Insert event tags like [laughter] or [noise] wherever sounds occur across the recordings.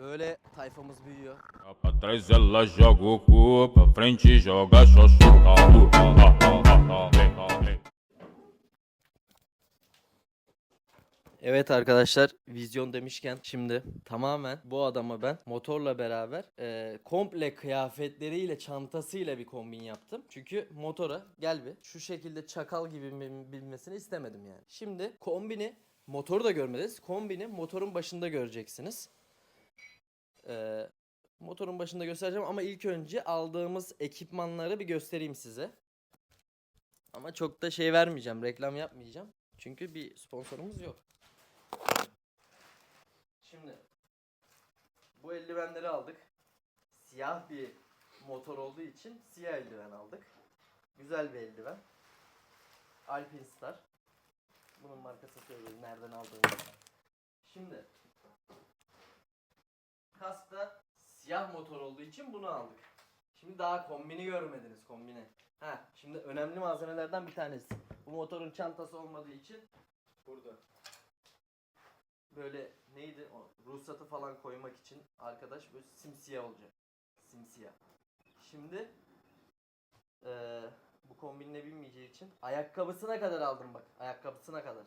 Böyle tayfamız büyüyor. Pra trás ela joga o cu, pra frente joga. Evet arkadaşlar vizyon demişken şimdi tamamen bu adama ben motorla beraber e, komple kıyafetleriyle çantasıyla bir kombin yaptım. Çünkü motora gel bir şu şekilde çakal gibi bin- binmesini istemedim yani. Şimdi kombini motoru da görmediniz. Kombini motorun başında göreceksiniz. E, motorun başında göstereceğim ama ilk önce aldığımız ekipmanları bir göstereyim size. Ama çok da şey vermeyeceğim, reklam yapmayacağım. Çünkü bir sponsorumuz yok. Şimdi bu eldivenleri aldık. Siyah bir motor olduğu için siyah eldiven aldık. Güzel bir eldiven. Alpine Star. Bunun markası söyleyeyim nereden aldığımızı. Şimdi kasta siyah motor olduğu için bunu aldık. Şimdi daha kombini görmediniz kombini. Ha, şimdi önemli malzemelerden bir tanesi. Bu motorun çantası olmadığı için burada böyle neydi o ruhsatı falan koymak için arkadaş böyle simsiyah olacak. Simsiyah. Şimdi eee, bu kombinle binmeyeceği için ayakkabısına kadar aldım bak. Ayakkabısına kadar.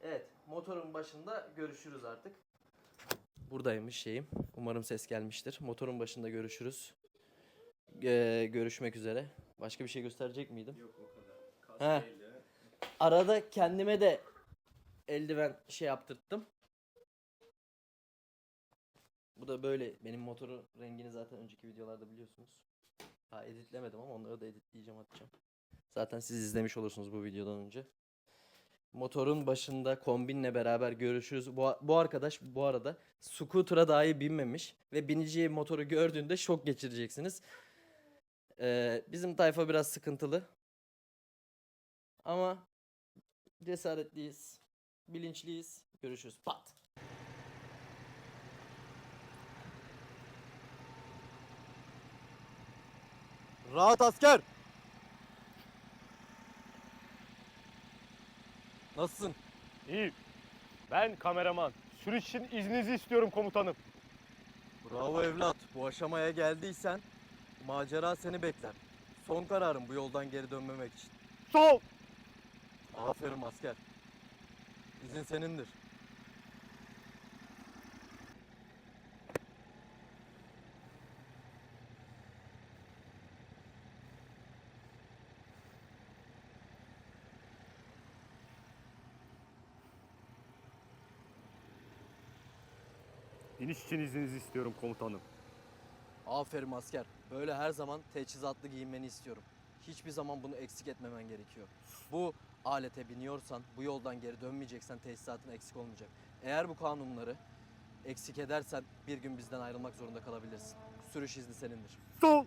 Evet motorun başında görüşürüz artık. Buradaymış şeyim. Umarım ses gelmiştir. Motorun başında görüşürüz. Eee, görüşmek üzere. Başka bir şey gösterecek miydim? Yok o kadar. Kas. Arada kendime de eldiven şey yaptırttım. Bu da böyle. Benim motoru rengini zaten önceki videolarda biliyorsunuz. Ha editlemedim ama onları da editleyeceğim atacağım. Zaten siz izlemiş olursunuz bu videodan önce. Motorun başında kombinle beraber görüşürüz. Bu, bu arkadaş bu arada scooter'a dahi binmemiş ve bineceği motoru gördüğünde şok geçireceksiniz. Ee, bizim tayfa biraz sıkıntılı. Ama cesaretliyiz. Bilinçliyiz. Görüşürüz. Pat. Rahat asker. Nasılsın? İyi. Ben kameraman. Sürüş için izninizi istiyorum komutanım. Bravo evlat. Bu aşamaya geldiysen macera seni bekler. Son kararım bu yoldan geri dönmemek için. Sol. Aferin asker. İzin senindir. İniş için izninizi istiyorum komutanım. Aferin asker. Böyle her zaman teçhizatlı giyinmeni istiyorum. Hiçbir zaman bunu eksik etmemen gerekiyor. Bu alete biniyorsan, bu yoldan geri dönmeyeceksen tesisatın eksik olmayacak. Eğer bu kanunları eksik edersen bir gün bizden ayrılmak zorunda kalabilirsin. Sürüş izni senindir. Sol.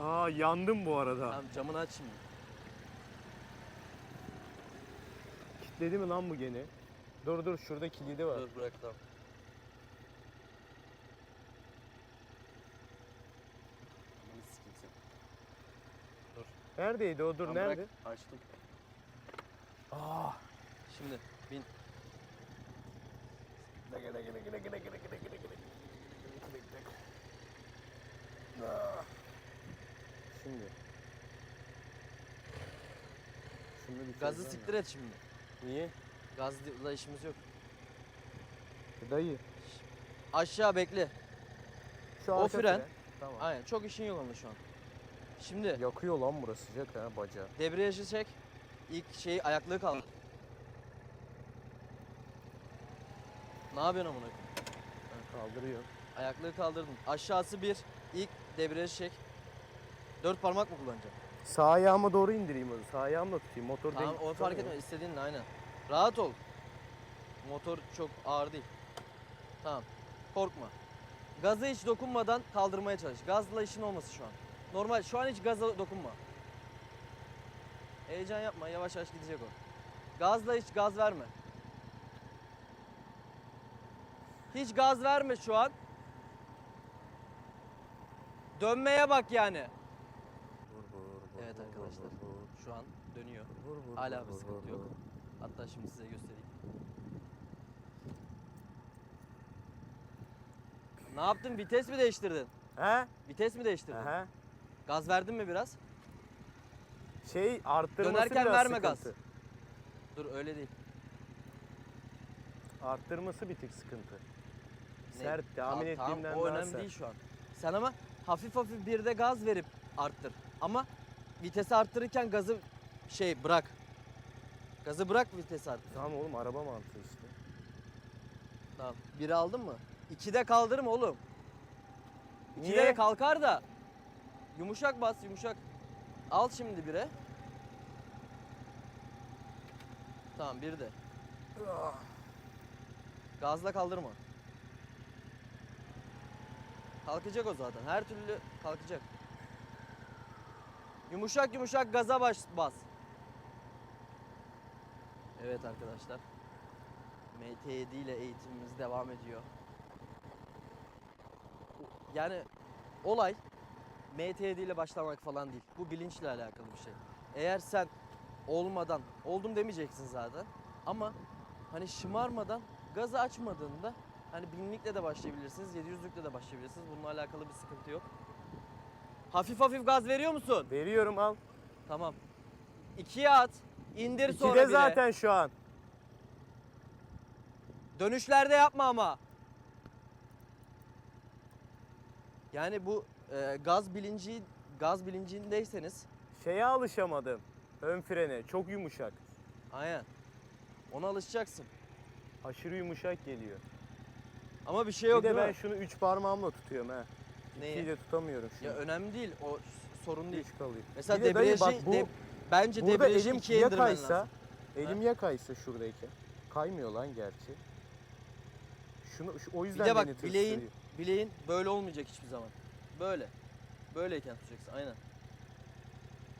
Aa yandım bu arada. Tamam camını aç şimdi. Kitledi mi lan bu gene? Dur dur şurada kilidi var. Dur bırak tamam. Amanı sikeyim seni. Neredeydi o dur Tamam, nerede? bırak, Açtım. Aa. Şimdi bin. Şimdi. Şunu bir Gazı siktir et şimdi. Niye? Gazla işimiz yok. Dayı. Aşağı bekle. Şu O arka fren. Tamam. Aynen çok işin yok onda şu an. Şimdi Yakıyor lan burası sıcak ha bacağı. debriyajı çek. İlk şeyi ayaklığı kaldır. Ne yapıyorsun amına koyayım? Kaldırıyor. Ayaklığı kaldırdın. Aşağısı bir. İlk debriyajı çek. Dört parmak mı kullanacaksın? Sağ ayağıma doğru indireyim onu. Sağ ayağımla tutayım. Motor Tamam denk o fark etmez. İstediğinle aynen. Rahat ol. Motor çok ağır değil. Tamam. Korkma. Gaza hiç dokunmadan kaldırmaya çalış. Gazla işin olması şu an. Normal şu an hiç gaza dokunma. Heyecan yapma. Yavaş yavaş gidecek o. Gazla hiç gaz verme. Hiç gaz verme şu an. Dönmeye bak yani şu an dönüyor. Vur vur. Hala bir sıkıntı yok. Hatta şimdi size göstereyim. Ne yaptın? Vites mi değiştirdin? He? Vites mi değiştirdin? Aha. Gaz verdin mi biraz? Şey arttırması Dönerken biraz verme sıkıntı. gaz. Dur öyle değil. Arttırması bir tık sıkıntı. Ne? Sert tahmin ettiğimden tamam, o önemli değil şu an. Sen ama hafif hafif bir de gaz verip arttır. Ama vitesi arttırırken gazı şey bırak. Gazı bırak vitesi arttır. Tamam oğlum araba mantığı işte. Tamam. Biri aldın mı? İkide kaldırma oğlum. İkide Niye? de kalkar da. Yumuşak bas yumuşak. Al şimdi bire. Tamam bir de. Gazla kaldırma. Kalkacak o zaten. Her türlü kalkacak. Yumuşak yumuşak gaza baş, bas. Evet arkadaşlar. MT7 ile eğitimimiz devam ediyor. Yani olay MT7 ile başlamak falan değil. Bu bilinçle alakalı bir şey. Eğer sen olmadan, oldum demeyeceksin zaten. Ama hani şımarmadan, gazı açmadığında hani binlikle de başlayabilirsiniz, 700'lükle de başlayabilirsiniz. Bununla alakalı bir sıkıntı yok. Hafif hafif gaz veriyor musun? Veriyorum al. Tamam. İkiye at. indir sonra İkide bire. zaten şu an. Dönüşlerde yapma ama. Yani bu e, gaz bilinci gaz bilincindeyseniz Şeye alışamadım. Ön frene çok yumuşak. aynen. Ona alışacaksın. Aşırı yumuşak geliyor. Ama bir şey yok bir de değil ben mi? şunu üç parmağımla tutuyorum ha. Neyi? İkiyle tutamıyorum şunu. Ya önemli değil. O sorun değil. Üç kalıyor. Mesela Bir de dayı debriyajı bak bu- de- bence Burada debriyajı elim ikiye ya indirmen kaysa, lazım. elim ya kaysa şuradayken. Kaymıyor lan gerçi. Şunu şu, o yüzden de bak, beni bileğin- tırsırıyor. Bileğin böyle olmayacak hiçbir zaman. Böyle. Böyleyken tutacaksın aynen.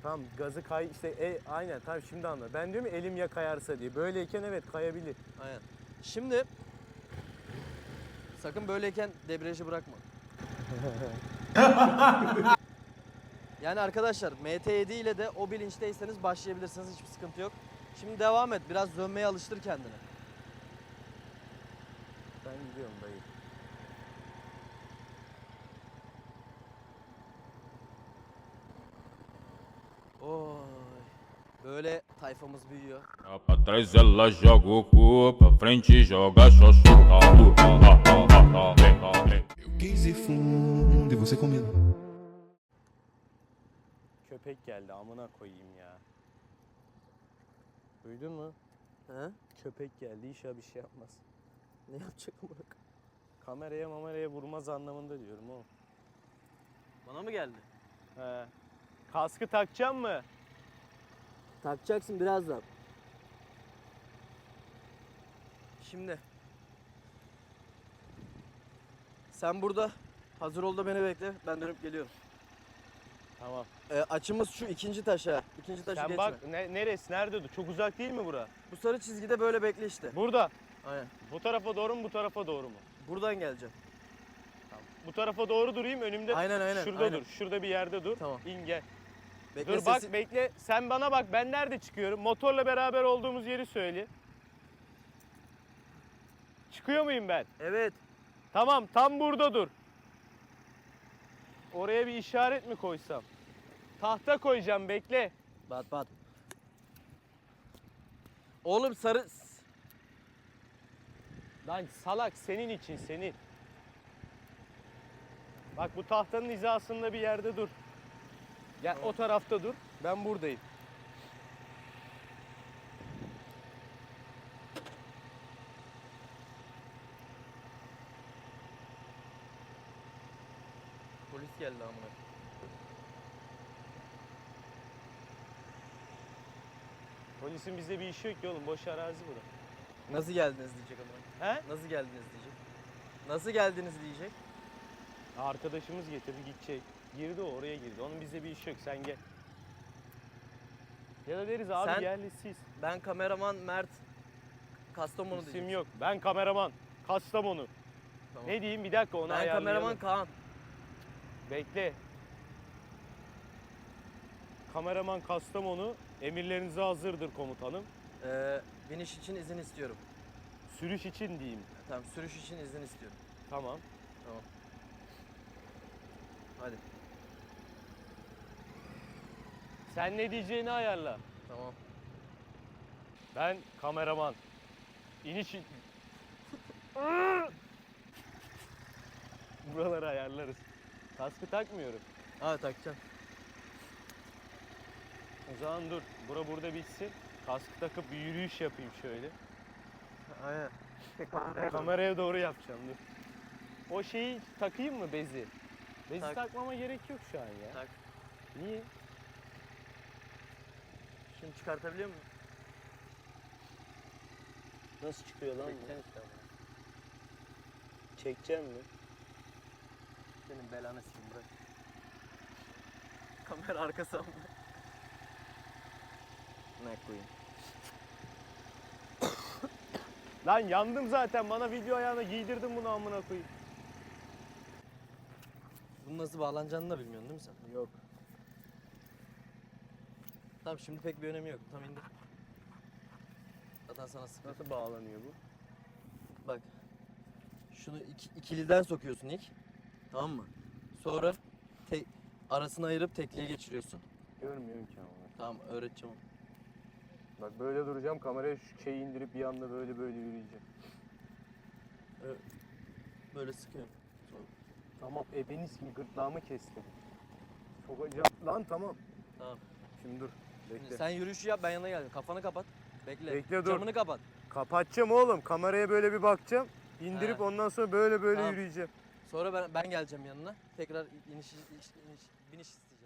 Tamam gazı kay işte e, aynen tamam şimdi anladım. Ben diyorum ya elim ya kayarsa diye. Böyleyken evet kayabilir. Aynen. Şimdi sakın böyleyken debriyajı bırakma. Yani arkadaşlar MT7 ile de o bilinçteyseniz başlayabilirsiniz hiçbir sıkıntı yok. Şimdi devam et biraz dönmeye alıştır kendini. Ben gidiyorum dayı. Oy. Böyle tayfamız büyüyor. Pra trás ela joga o cu, pra frente joga xoxota. Medo. Köpek geldi amına koyayım ya. Duydun mu? He? Köpek geldi inşallah bir şey yapmaz. Ne yapacak amına Kameraya mameraya vurmaz anlamında diyorum oğlum. Bana mı geldi? He. Kaskı takacağım mı? Takacaksın birazdan. Şimdi. Sen burada hazır ol da beni bekle. Ben dönüp geliyorum. Tamam. Ee, açımız şu ikinci taşa. İkinci taşı Sen geçme. bak ne, neresi nerede? Çok uzak değil mi bura? Bu sarı çizgide böyle bekle işte. Burada. Aynen. Bu tarafa doğru mu bu tarafa doğru mu? Buradan geleceğim. Bu tarafa doğru durayım önümde. Aynen aynen. Şurada aynen. dur. Şurada bir yerde dur. Tamam. İn gel. Bekle dur sesi- bak bekle. Sen bana bak ben nerede çıkıyorum? Motorla beraber olduğumuz yeri söyle. Çıkıyor muyum ben? Evet. Tamam tam burada dur. Oraya bir işaret mi koysam? Tahta koyacağım bekle. Bat bat. Oğlum sarı... Lan salak senin için senin. Bak bu tahtanın hizasında bir yerde dur. Gel o tarafta dur. Ben buradayım. Polis geldi amına. Polisin bizde bir işi yok ki oğlum. Boş arazi bura. Nasıl geldiniz diyecek amına. He? Nasıl geldiniz diyecek. Nasıl geldiniz diyecek. Arkadaşımız getirdi gidecek. Girdi o oraya girdi. Onun bizde bir işi yok. Sen gel. Ya da deriz abi Sen- yerlisiyiz. Ben kameraman Mert Kastamonu İsim yok. Ben kameraman. Kastamonu. Tamam. Ne diyeyim bir dakika onu Ben ayarlayalım. kameraman Kaan. Bekle. Kameraman Kastamonu. Emirlerinize hazırdır komutanım. Ee, biniş için izin istiyorum. Sürüş için diyeyim. Tamam sürüş için izin istiyorum. Tamam. Tamam. Hadi. Sen ne diyeceğini ayarla. Tamam. Ben kameraman. İniş... [laughs] Buraları ayarlarız. Kaskı takmıyorum. Ha takacağım. O zaman dur. Bura burada bitsin. Kaskı takıp bir yürüyüş yapayım şöyle. Aynen. Kameraya doğru yapacağım dur. O şeyi takayım mı bezi? Bezi Tak. takmama gerek yok şu an ya. Tak. Niye? Şimdi çıkartabiliyor muyum? Nasıl çıkıyor lan bu? Çekeceğim mi? Senin belanı sikeyim bırak. Kamera arkası ama. Ne koyayım? Lan yandım zaten. Bana video ayağına giydirdin bunu amına koyayım. Bunun nasıl bağlanacağını da bilmiyorsun değil mi sen? Yok. Tamam şimdi pek bir önemi yok. Tam indir. Zaten sana sıkı. Nasıl bağlanıyor bu? Bak. Şunu iki, ikiliden sokuyorsun ilk. Tamam mı? Sonra te, arasını ayırıp tekliğe geçiriyorsun. Görmüyorum ki ama. Tamam öğreteceğim onu. Bak böyle duracağım kameraya şu şeyi indirip bir anda böyle böyle yürüyeceğim. Böyle sıkıyorum. Tamam ebeniz gibi gırtlağımı kestim. Sokacağım. Lan tamam. Tamam. Şimdi dur. Bekle. sen yürüyüşü yap ben yanına geldim. Kafanı kapat. Bekle. Bekle, dur. Camını kapat. Kapatacağım oğlum. Kameraya böyle bir bakacağım. İndirip He. ondan sonra böyle böyle Tamam. yürüyeceğim. Sonra ben ben geleceğim yanına. Tekrar iniş, iniş, iniş biniş isteyeceğim.